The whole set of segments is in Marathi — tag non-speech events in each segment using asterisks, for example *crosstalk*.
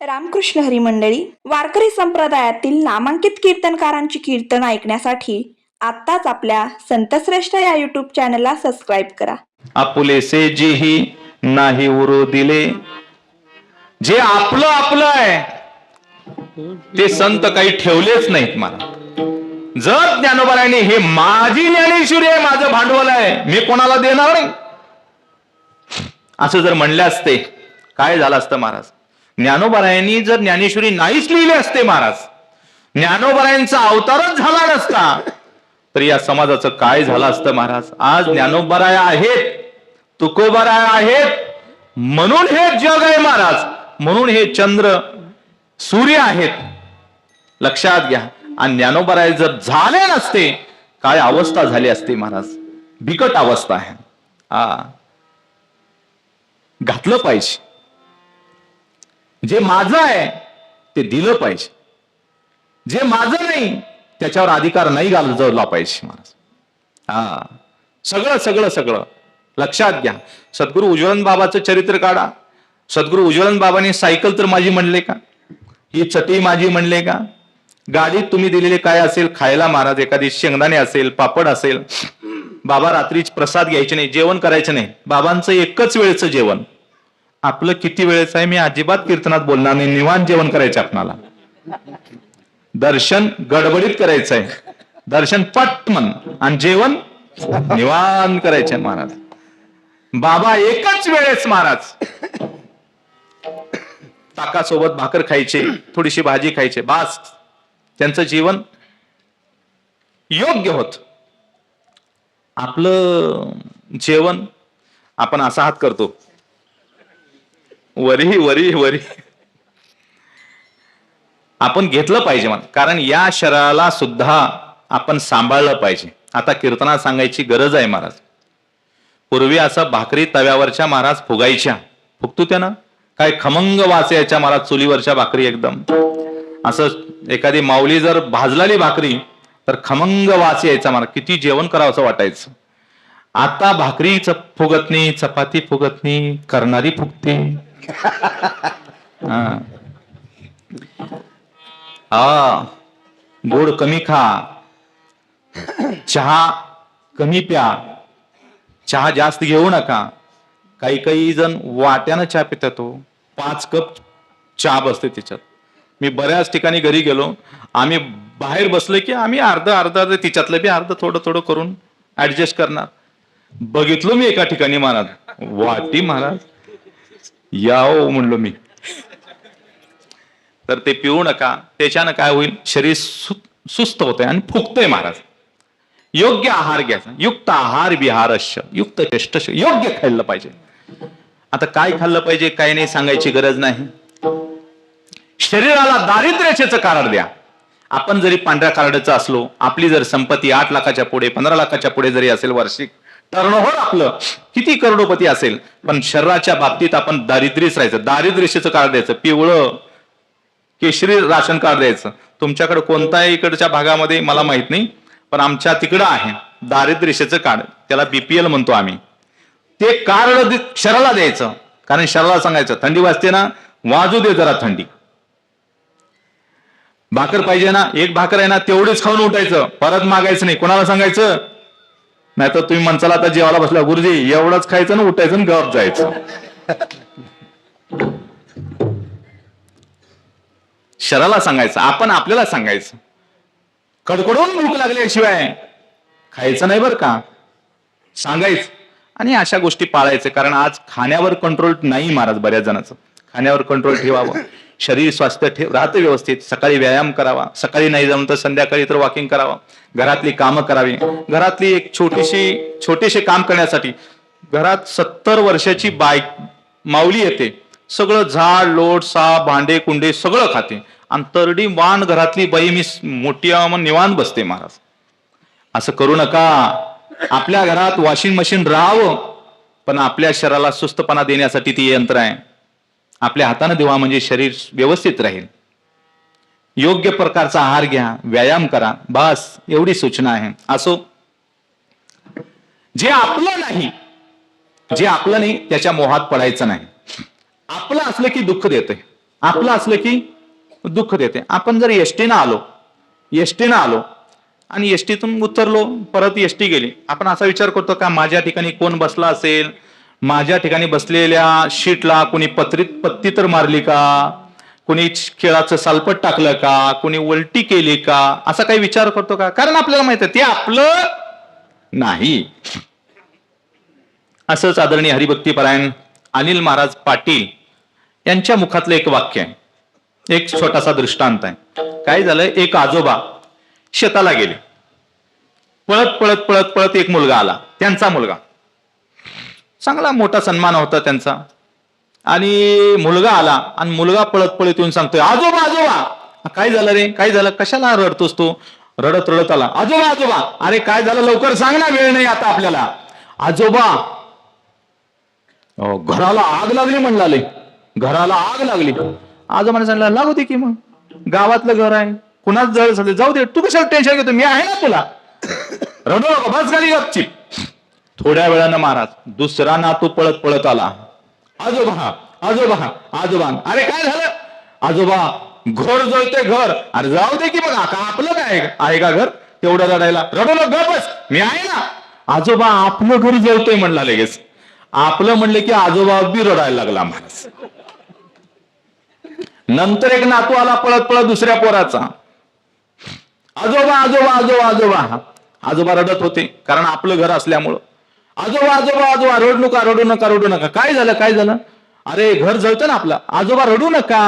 रामकृष्ण हरी मंडळी वारकरी संप्रदायातील नामांकित कीर्तनकारांची कीर्तन ऐकण्यासाठी आत्ताच आपल्या संतश्रेष्ठ या युट्यूब चॅनलला सबस्क्राईब करा. आपुलेसे जेही नाही उरो दिले. जे आपलं आपलं आहे ते संत काही ठेवलेच नाहीत मला. जर ज्ञानोबाराने हे माझी ज्ञानेश्वरी आहे माझं भांडवल आहे मी कोणाला देणार नाही? असं जर म्हणले असते काय झालं असतं महाराज? ज्ञानोबरायांनी जर ज्ञानेश्वरी नाहीच लिहिले असते महाराज ज्ञानोबरायांचा अवतारच झाला नसता तर या समाजाचं काय झालं असतं महाराज? आज ज्ञानोबराय आहेत तुकोबराय आहेत म्हणून हे जग आहे महाराज म्हणून हे चंद्र सूर्य आहेत. लक्षात घ्या आणि ज्ञानोबराय जर झाले नसते काय अवस्था झाली असती महाराज? बिकट अवस्था आहे. हा. घातलं पाहिजे. जे माझं आहे ते दिलं पाहिजे. जे माझं नाही त्याच्यावर अधिकार नाही गाजवला पाहिजे महाराज हा. सगळं सगळं सगळं. लक्षात घ्या. सद्गुरू उज्ज्वलन बाबाचं चरित्र काढा. सद्गुरू उज्ज्वलन बाबांनी सायकल तर माझी म्हणले का? ही चटई माझी म्हणले का? गाडीत तुम्ही दिलेले काय असेल? खायला महाराज एखादी शेंगदाणे असेल पापड असेल. बाबा रात्री प्रसाद घ्यायचे नाही जेवण करायचे नाही. बाबांचं एकच वेळचं जेवण. आपलं किती वेळेचं आहे? मी अजिबात कीर्तनात बोलणार नाही. निवान जेवण करायचं आपणाला. दर्शन गडबडीत करायचं आहे. दर्शन पटमन. आणि जेवण निवान करायचे महाराज. बाबा एकच वेळेस महाराज. ताकासोबत भाकर खायचे थोडीशी भाजी खायचे बास. त्यांचं जीवन योग्य होत. आपलं जेवण आपण असा हात करतो. वरी वरी वरी. आपण घेतलं पाहिजे मला कारण या शरीराला सुद्धा आपण सांभाळलं पाहिजे. आता कीर्तनात सांगायची गरज आहे महाराज. पूर्वी असं भाकरी तव्यावरच्या महाराज फुगायच्या. फुगतो त्यानं काय खमंग वास यायच्या महाराज चुलीवरच्या भाकरी एकदम. असं एखादी माऊली जर भाजलेली भाकरी तर खमंग वास यायचा महाराज. किती जेवण करावं असं वाटायचं. आता भाकरी च- फुगत नाही चपाती फुगत नाही करणारी फुगते. गोड कमी खा. चहा कमी प्या. चहा जास्त घेऊ नका. काही काही जण वाट्यानं चहा पितात हो. पाच कप चहा बसते त्याच्यात मी बऱ्याच ठिकाणी घरी गेलो. आम्ही बाहेर बसलो की आम्ही अर्ध अर्ध अर्ध तिच्यातलं बी अर्ध थोडं थोडं करून ऍडजस्ट करणार. बघितलो मी एका ठिकाणी महाराज. वाटी महाराज. याओ म्हणलो मी. तर ते पिऊ नका त्याच्यानं काय होईल? शरीर सु- सुस्त होतंय आणि फुकतंय महाराज. योग्य आहार घ्यायचा. युक्त आहार विहारश्य युक्त चेष्टश योग्य खाल्लं पाहिजे. आता काय खाल्लं पाहिजे काय नाही सांगायची गरज नाही. शरीराला दारिद्र्याचेच कारण द्या. आपण जरी पांढऱ्या कार्डचं असलो आपली जर संपत्ती आठ लाखाच्या पुढे पंधरा लाखाच्या पुढे जरी असेल वार्षिक टर्नओव्हर आपलं. किती करोडोपती असेल? पण शरीराच्या बाबतीत आपण दारिद्र्यच राहायचं. दारिद्र्यशेचं कार्ड द्यायचं. पिवळं केशरी राशन कार्ड द्यायचं. तुमच्याकडे कोणत्याही इकडच्या भागामध्ये मला माहीत नाही पण आमच्या तिकडं आहे. दारिद्र्यशेचं कार्ड त्याला बीपीएल म्हणतो आम्ही. ते कार्ड दि- शरीराला द्यायचं. कारण शरीराला सांगायचं थंडी वाजते ना वाजू दे जरा थंडी. भाकर पाहिजे ना एक भाकर आहे ना तेवढीच खाऊन उठायचं. परत मागायचं नाही. कोणाला सांगायचं? नाहीतर तुम्ही माणसाला आता जेवायला बसला गुरुजी एवढंच खायचं ना उठायचं आणि गप जायचं. शराला सांगायचं आपण आपल्याला सांगायचं. कडकडून भूक लागल्याशिवाय खायचं नाही बरं का? सांगायचं. आणि अशा गोष्टी पाळायचं कारण आज खाण्यावर कंट्रोल नाही महाराज बऱ्याच जणांचं. खाण्यावर कंट्रोल ठेवावं. शरीर स्वास्थ्य ठेव राहतं व्यवस्थित. सकाळी व्यायाम करावा. सकाळी नाही जमत संध्याकाळी तर वॉकिंग करावं. घरातली कामं करावी. घरातली एक छोटीशी छोटेसे काम करण्यासाठी घरात सत्तर वर्षाची बाय माऊली येते. सगळं झाड लोट साप भांडे कुंडे सगळं खाते. आणि तरडी वाण घरातली बाई मी मोठी निवांत बसते महाराज. असं करू नका. आपल्या घरात वॉशिंग मशीन राहावं. पण आपल्या शरीराला सुस्तपणा देण्यासाठी ती यंत्र आहे. आपल्या हाताने देवा म्हणजे शरीर व्यवस्थित राहील. योग्य प्रकारचा आहार घ्या व्यायाम करा बस एवढी सूचना आहे. असो जे आपलं नाही जे आपलं नाही त्याच्या मोहात पडायचं नाही. आपलं असलं की दुःख देतंय आपलं असलं की दुःख देते. आपण जर एसटीनं आलो एसटीनं आलो आणि एसटीतून उतरलो परत एसटी गेली आपण असा विचार करतो का माझ्या ठिकाणी कोण बसला असेल माझ्या ठिकाणी बसलेल्या शीटला कोणी पत्रीत पत्ती तर मारली का? कोणी खेळाचं सालपट टाकलं का? कोणी उलटी केली का? असा काही विचार करतो का? कारण आपल्याला माहीत आहे ते आपलं नाही. असंच आदरणीय हरिभक्तीपरायण अनिल महाराज पाटील यांच्या मुखातलं एक वाक्य आहे. एक छोटासा दृष्टांत आहे. काय झालं एक आजोबा शेताला गेले. पळत पळत पळत पळत एक मुलगा आला. त्यांचा मुलगा. चांगला मोठा सन्मान होता त्यांचा. आणि मुलगा आला आणि मुलगा पळत पळत येऊन सांगतोय आजोबा आजोबा! काय झालं रे? काय झालं? कशाला रडतोस तू? रडत रडत आला आजोबा आजोबा! अरे काय झालं? लवकर सांग ना वेळ नाही आता आपल्याला. आजोबा! घराला आग लागली म्हणलाले. घराला आग लागली. आजोबाने सांगितलं लागू दे की मग. गावातलं घर आहे. कुणाच जळ झाले जाऊ दे. तू कशाला टेन्शन घेतो मी आहे ना तुला. रडू नका बस गाडी गपची थोड्या वेळानं महाराज दुसरा नातू पळत पळत आला. आजोबा आजोबा आजोबा. अरे काय झालं? आजोबा घर जळते घर. अरे जाऊ दे की बघा का आपलं काय आहे? का घर? तेवढं रडायला. रडवलं घर बस. मी आहे ना. आजोबा आपलं घर जळतोय म्हणला लगेच. आपलं म्हणले की आजोबा बी रडायला लागला महाराज. नंतर एक नातू आला पळत पळत दुसऱ्या पोराचा. आजोबा आजोबा आजोबा आजोबा. आजोबा रडत होते कारण आपलं घर असल्यामुळं. आजोबा आजोबा आजोबा रडू नका रडू नका रडू नका. काय झालं काय झालं? अरे घर जळतं ना आपलं. आजोबा रडू नका.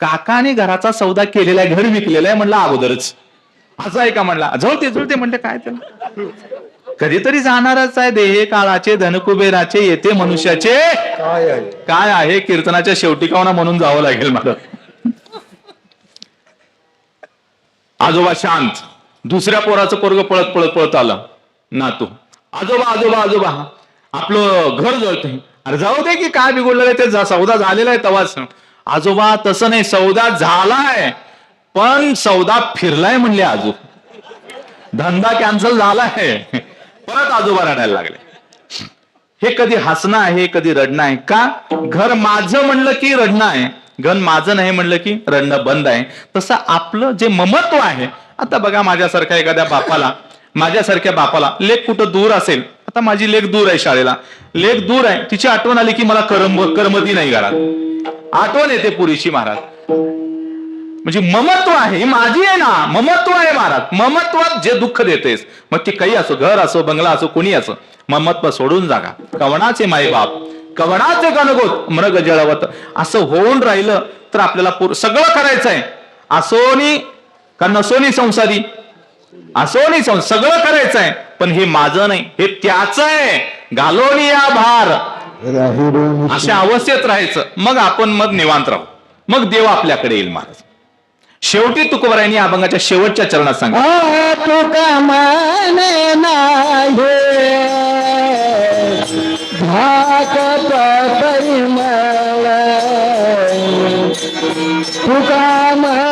काकाने घराचा सौदा केलेला आहे घर विकलेलं आहे म्हणलं अगोदरच. असं आहे का म्हणला? जळते जळते म्हणते काय त्याला कधीतरी जाणारच आहे देहे काळाचे धनकुबेराचे येते मनुष्याचे. काय आहे? काय आहे? कीर्तनाच्या शेवटी कावना म्हणून जावं लागेल मला? आजोबा शांत. दुसऱ्या पोराचं पोरग पळत पळत पळत आलं. नातू. आजोबा आजोबा आजोबा आपलं घर जळतंय. अरे जाऊ दे की काय बिघडलेलं आहे ते सौदा झालेला आहे तवाच. आजोबा तसं नाही सौदा झालाय पण सौदा फिरलाय म्हणले आजो. धंदा कॅन्सल झालाय. परत आजोबा रडायला लागले. हे कधी हसणं आहे कधी रडणं आहे का? घर माझं म्हणलं की रडणं आहे. घर माझं नाही म्हणलं की रडणं बंद आहे. तसं आपलं जे ममत्व आहे आता बघा माझ्यासारख्या एखाद्या बापाला माझ्यासारख्या बापाला लेख कुठं दूर असेल आता माझी लेख दूर आहे शाळेला. लेख दूर आहे तिची आठवण आली की मला करम करमती नाही घरात. आठवण येते पुरीची महाराज. म्हणजे ममत्व आहे ही माझी आहे ना ममत्व आहे महाराज. ममत्वात जे दुःख देतेस मग ते काही असो घर असो बंगला असो कोणी असो ममत्व सोडून जागा. कवणाचे मायबाप कवणाचे गणगोत मृग जळवत असं होऊन राहिलं तर आपल्याला सगळं करायचं आहे असोनी का नसोनी संसारी? असोनी संस सगळं करायचं आहे पण हे माझं नाही हे त्याच आहे घालवली या भार. अशा अवस्थेत राहायचं. मग आपण मग निवांत राहू. मग देव आपल्याकडे येईल महाराज. शेवटी तुकोबरायांनी अभंगाच्या शेवटच्या चरणात सांगा तुका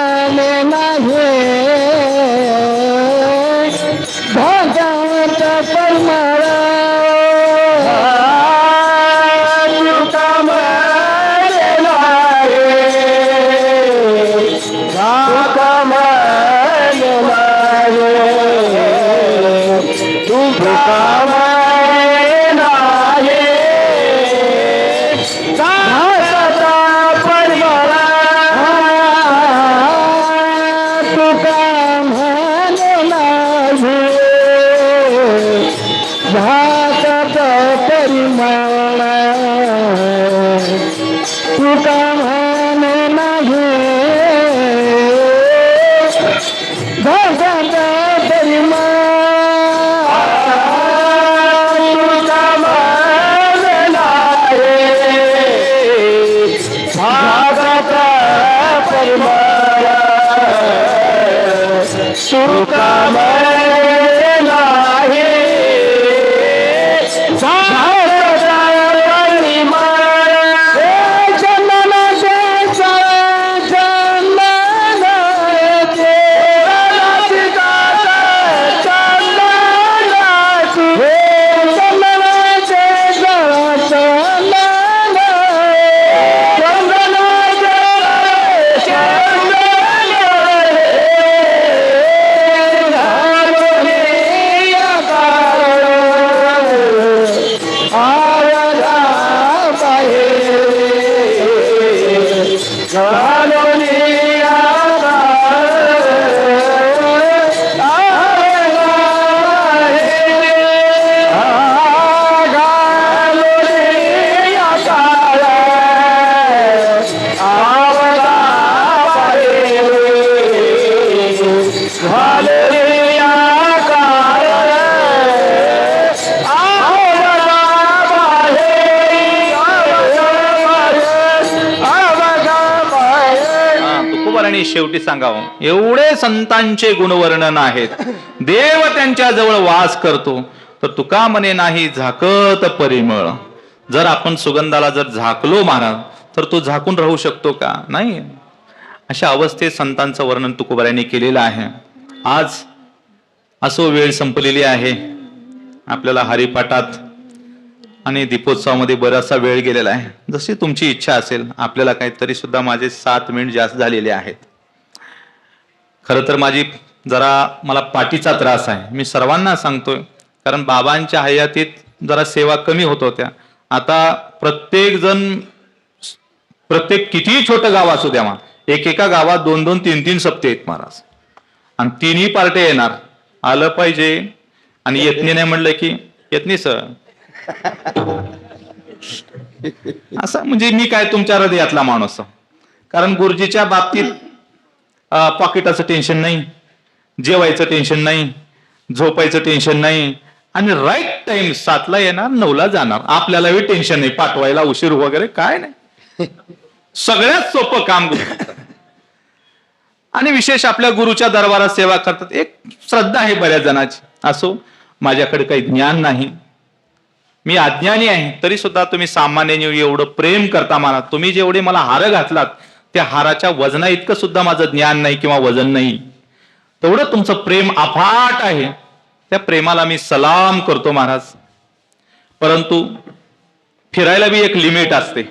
शेवटी सांगावं. एवढे संतांचे गुणवर्णन आहेत. देव त्यांच्या जवळ वास करतो. तर तुका म्हणे नाही झाकत परिमळ. जर आपण सुगंधाला जर झाकलो महाराज तर तो झाकून राहू शकतो का? नाही. अशा अवस्थेत संतांचं वर्णन तुकोबाराने केलेलं आहे. आज असो वेळ संपलेली आहे. आपल्याला हरिपाठात आणि दीपोत्सवामध्ये बराचसा वेळ गेलेला आहे. जशी तुमची इच्छा असेल आपल्याला काहीतरी सुद्धा माझे सात मिनिट जास्त झालेले आहेत. खरं तर माझी जरा मला पाठीचा त्रास आहे. मी सर्वांना सांगतोय. कारण बाबांच्या हयातीत जरा सेवा कमी होत होत्या. आता प्रत्येक जण प्रत्येक कितीही छोटं गाव असू द्या मा एकेका गावात दोन दोन तीन तीन सप्ते आहेत महाराज. आणि तिन्ही पार्ट्या येणार. आलं पाहिजे. आणि येतनी नाही म्हणलं की येतनी सर. असं म्हणजे मी काय तुमच्या हृदयातला माणूस कारण गुरुजीच्या बाबतीत पॉकेटाचं टेन्शन नाही जेवायचं टेन्शन नाही झोपायचं टेन्शन नाही. आणि राईट टाइम सातला येणार नऊला जाणार. आपल्यालाही टेन्शन नाही. पाठवायला उशीर वगैरे काय नाही. *laughs* सगळ्यात सोपं काम. आणि विशेष आपल्या गुरुच्या दरबारात सेवा करतात. एक श्रद्धा आहे बऱ्याच जणाची. असो माझ्याकडे काही ज्ञान नाही. मी अज्ञानी आहे. तरी सुद्धा तुम्ही सामान्याने एवढं प्रेम करता मला तुम्ही जेवढे मला हार घातलात त्या हाराच्या वजना इतकं सुद्धा माझं ज्ञान नाही किंवा वजन नाही. तेवढं तुमचं प्रेम अफाट आहे. त्या प्रेमाला मी सलाम करतो महाराज. परंतु फिरायला बी एक लिमिट असते.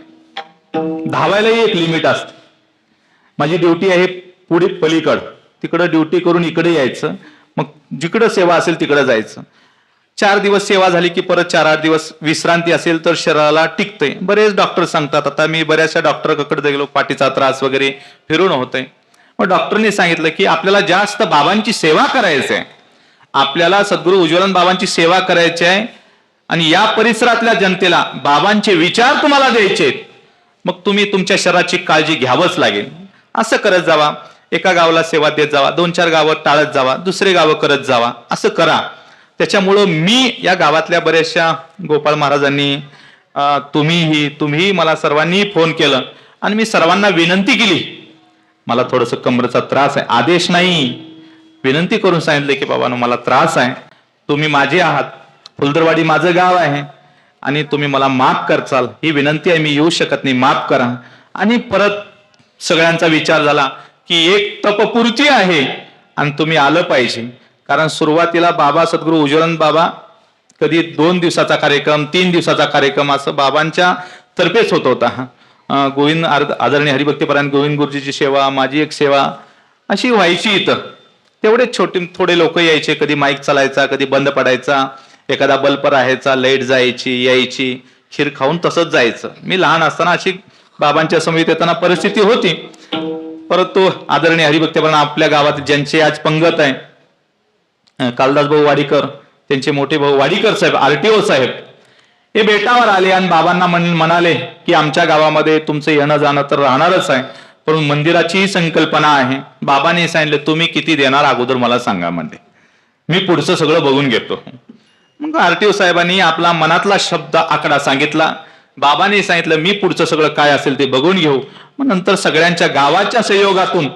धावायलाही एक लिमिट असते. माझी ड्युटी आहे पुढे पलीकड. तिकडं ड्युटी करून इकडे यायचं. मग जिकडं सेवा असेल तिकडं जायचं. चार दिवस सेवा झाली की परत चार आठ दिवस विश्रांती असेल तर शरीराला टिकते बरेच डॉक्टर सांगतात आता मी बऱ्याचशा डॉक्टरकडे गेलो पाठीचा त्रास वगैरे फिरून होतंय. मग डॉक्टरने सांगितलं की आपल्याला जास्त बाबांची सेवा करायची आहे आपल्याला सद्गुरू उज्ज्वलन बाबांची सेवा करायची आहे. आणि या परिसरातल्या जनतेला बाबांचे विचार तुम्हाला द्यायचे मग तुम्ही तुमच्या शरीराची काळजी घ्यावंच लागेल. असं करत जावा. एका गावाला सेवा देत जावा. दोन चार गावं टाळत जावा. दुसरे गावं करत जावा. असं करा. त्याच्यामुळं मी या गावातल्या बऱ्याचशा गोपाळ महाराजांनी तुम्हीही तुम्हीही तुम्ही मला सर्वांनी फोन केलं. आणि मी सर्वांना विनंती केली. मला थोडस कमरेचा त्रास आहे. आदेश नाही. विनंती करून सांगितले की बाबा मला त्रास आहे. तुम्ही माझे आहात. फुलदरवाडी माझं गाव आहे. आणि तुम्ही मला माफ करचाल. ही विनंती आहे मी येऊ शकत नाही. माफ करा. आणि परत सगळ्यांचा विचार झाला की एक तपपूर्ती आहे आणि तुम्ही आलं पाहिजे. कारण सुरुवातीला बाबा सद्गुरू उज्ज्वलन बाबा कधी दोन दिवसाचा कार्यक्रम तीन दिवसाचा कार्यक्रम असं बाबांच्या तर्फेच होत होता. गोविंद आदरणीय हरिभक्तीपरायण गोविंद गुरुजीची सेवा माझी एक सेवा अशी व्हायची इथं. तेवढे छोटे थोडे लोक यायचे कधी माईक चालायचा कधी बंद पडायचा एखादा बल्ब राहायचा लाइट जायची यायची खीर खाऊन तसंच जायचं. मी लहान असताना अशी बाबांच्या समोर येताना परिस्थिती होती. परंतु आदरणीय हरिभक्तीपरायण आपल्या गावात ज्यांचे आज पंगत आहे कालदास भाऊ वाडीकर त्यांचे मोठे भाऊ वाडीकर साहेब आरटीओ साहेब हे बेटावर आले आणि बाबांना म्हणाले की आमच्या गावामध्ये तुमचं येणं जाणं तर राहणारच आहे पण मंदिराची संकल्पना आहे. बाबांनी सांगितलं तुम्ही किती देणार अगोदर मला सांगा म्हणले. मी पुढचं सगळं बघून घेतो. मग आरटीओ साहेबांनी आपला मनातला शब्द आकडा सांगितला. बाबाने सांगितलं मी पुढचं सगळं काय असेल ते बघून घेऊ. मग नंतर सगळ्यांच्या गावाच्या सहयोगातून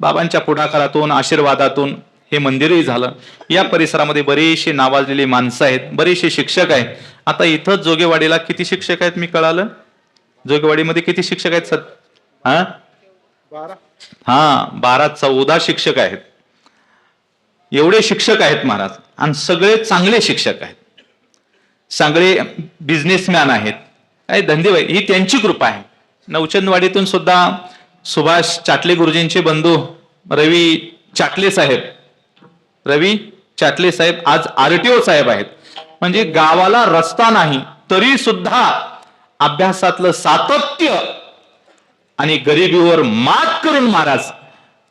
बाबांच्या पुढाकारातून आशीर्वादातून हे मंदिरही झालं. या परिसरामध्ये बरीचशी नावाजलेली माणसं आहेत बरेचसे शिक्षक आहेत. आता इथं जोगेवाडीला किती शिक्षक आहेत मी कळालं? जोगेवाडीमध्ये किती शिक्षक आहेत सर? हा? हा बारा चौदा शिक्षक आहेत. एवढे शिक्षक आहेत महाराज. आणि सगळे चांगले शिक्षक आहेत. सगळे बिझनेसमॅन आहेत. काय धंदे ही त्यांची कृपा आहे. नवचंदवाडीतून सुद्धा सुभाष चाटले गुरुजींचे बंधू रवी चाटले साहेब रवी चाटले साहेब आज आरटीओ साहेब आहेत. म्हणजे गावाला रस्ता नाही तरी सुद्धा अभ्यासातलं सातत्य आणि गरिबीवर मात करून महाराज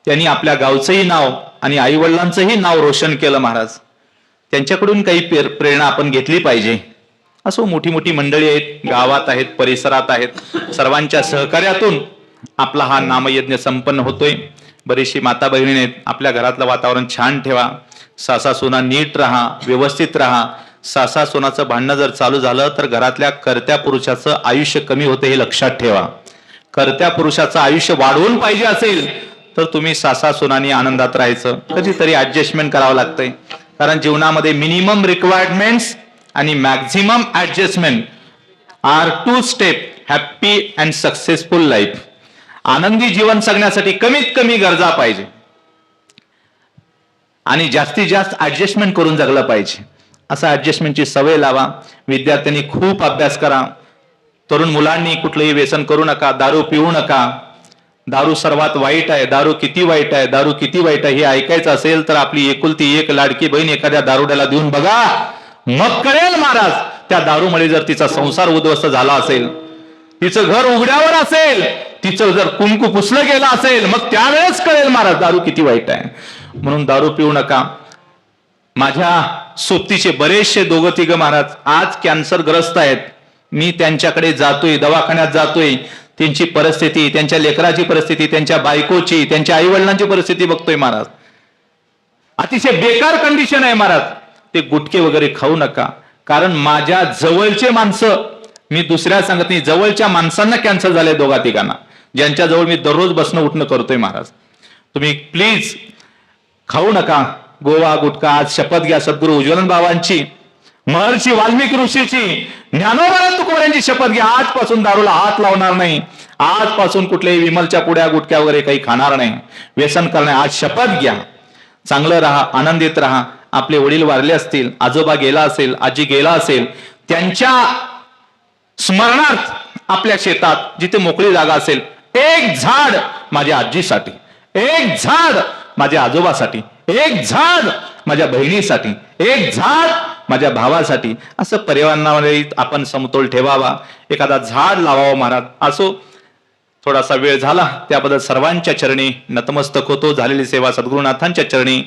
त्यांनी आपल्या गावचंही नाव आणि आई वडिलांचंही नाव रोशन केलं महाराज. त्यांच्याकडून काही प्रेरणा आपण घेतली पाहिजे. असो मोठी मोठी मंडळी आहेत गावात आहेत परिसरात आहेत. सर्वांच्या सहकार्यातून आपला हा नामयज्ञ संपन्न होतोय. बरीचशी माता बहिणी आहेत आपल्या घरातलं वातावरण छान ठेवा. सासा सोना नीट राहा व्यवस्थित राहा. सासा सोनाचं भांडणं जर चालू झालं तर घरातल्या कर्त्या पुरुषाचं आयुष्य कमी होते हे लक्षात ठेवा. कर्त्या पुरुषाचं आयुष्य वाढवून पाहिजे असेल तर तुम्ही सासा सोनानी आनंदात राहायचं. कधीतरी ऍडजस्टमेंट करावं लागतंय. कारण जीवनामध्ये मिनिमम रिक्वायरमेंट्स आणि maximum adjustment are two step happy and successful life आनंदी जीवन जगण्यासाठी कमीत कमी गरजा पाहिजे. आणि जास्तीत जास्त ऍडजस्टमेंट करून जगलं पाहिजे. असं ऍडजस्टमेंटची सवय लावा. विद्यार्थ्यांनी खूप अभ्यास करा. तरुण मुलांनी कुठलंही व्यसन करू नका. दारू पिऊ नका. दारू सर्वात वाईट आहे. दारू किती वाईट आहे? दारू किती वाईट आहे? हे ऐकायचं असेल तर आपली एकुलती एक लाडकी बहीण एखाद्या दारुड्याला देऊन बघा. मग कळेल महाराज त्या दारूमुळे जर तिचा संसार उद्ध्वस्त झाला असेल तिचं घर उघड्यावर असेल तिचं जर कुंकू पुसलं गेलं असेल मग त्यावेळेस कळेल महाराज दारू किती वाईट आहे. म्हणून दारू पिऊ नका. माझ्या सोबतीचे बरेचसे दोघं तिघं महाराज आज कॅन्सर ग्रस्त आहेत. मी त्यांच्याकडे जातोय दवाखान्यात जातोय. त्यांची परिस्थिती त्यांच्या लेकराची परिस्थिती त्यांच्या बायकोची त्यांच्या आईवडिलांची परिस्थिती बघतोय महाराज. अतिशय बेकार कंडिशन आहे महाराज. ते गुटके वगैरे खाऊ नका. कारण माझ्या जवळचे माणसं मी दुसऱ्या सांगत नाही जवळच्या माणसांना कॅन्सर झाले दोघा तिघांना. ज्यांच्या जवळ मी दररोज बसणं उठणं करतोय महाराज. तुम्ही प्लीज खाऊ नका. गोवा गुटखा आज शपथ घ्या सद्गुरु उज्ज्वलन बाबांची. महर्षी वाल्मिकी ऋषीची. ज्ञानोबा तुकोड्यांची शपथ घ्या. आजपासून दारूला हात लावणार नाही. आजपासून कुठल्याही विमलच्या पुड्या गुटक्या वगैरे काही खाणार नाही. व्यसन करणार आज शपथ घ्या. चांगलं राहा आनंदित राहा. आपले वडील वारले असतील आजोबा गेला असेल आजी गेला असेल त्यांच्या स्मरणार्थ आपल्या शेतात जिथे मोकळी जागा असेल एक झाड माझ्या आजीसाठी. एक झाड माझ्या आजोबासाठी एक झाड माझ्या बहिणीसाठी एक झाड माझ्या भावासाठी. असं पर्यावरणामध्ये आपण समतोल ठेवावा. एखादा झाड लावावं महाराज. असो थोडासा वेळ झाला त्याबद्दल सर्वांच्या चरणी नतमस्तक होतो. झालेली सेवा सद्गुरुनाथांच्या चरणी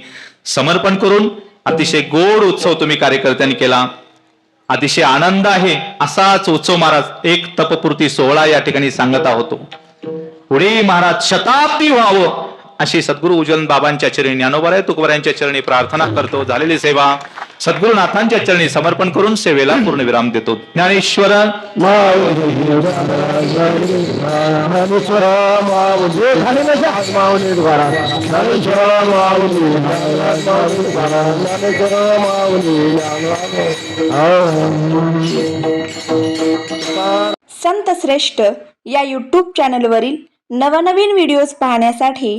समर्पण करून अतिशय गोड उत्सव तुम्ही कार्यकर्त्यांनी केला. अतिशय आनंद आहे असाच उत्सव महाराज एक तपपूर्ती सोहळा या ठिकाणी सांगत आहोत. पुढे महाराज शताब्दी व्हावं. अशी सद्गुरु उज्ज्वलन बाबांच्या चरणी ज्ञानोबराय तुकोबरायांच्या चरणी प्रार्थना करतो. झालेली सेवा सद्गुरुनाथांच्या चरणी समर्पण करून सेवेला पूर्ण विराम देतो. ज्ञानेश्वर संत श्रेष्ठ या यूट्यूब चॅनलवरील नवनवीन व्हिडिओज पाहण्यासाठी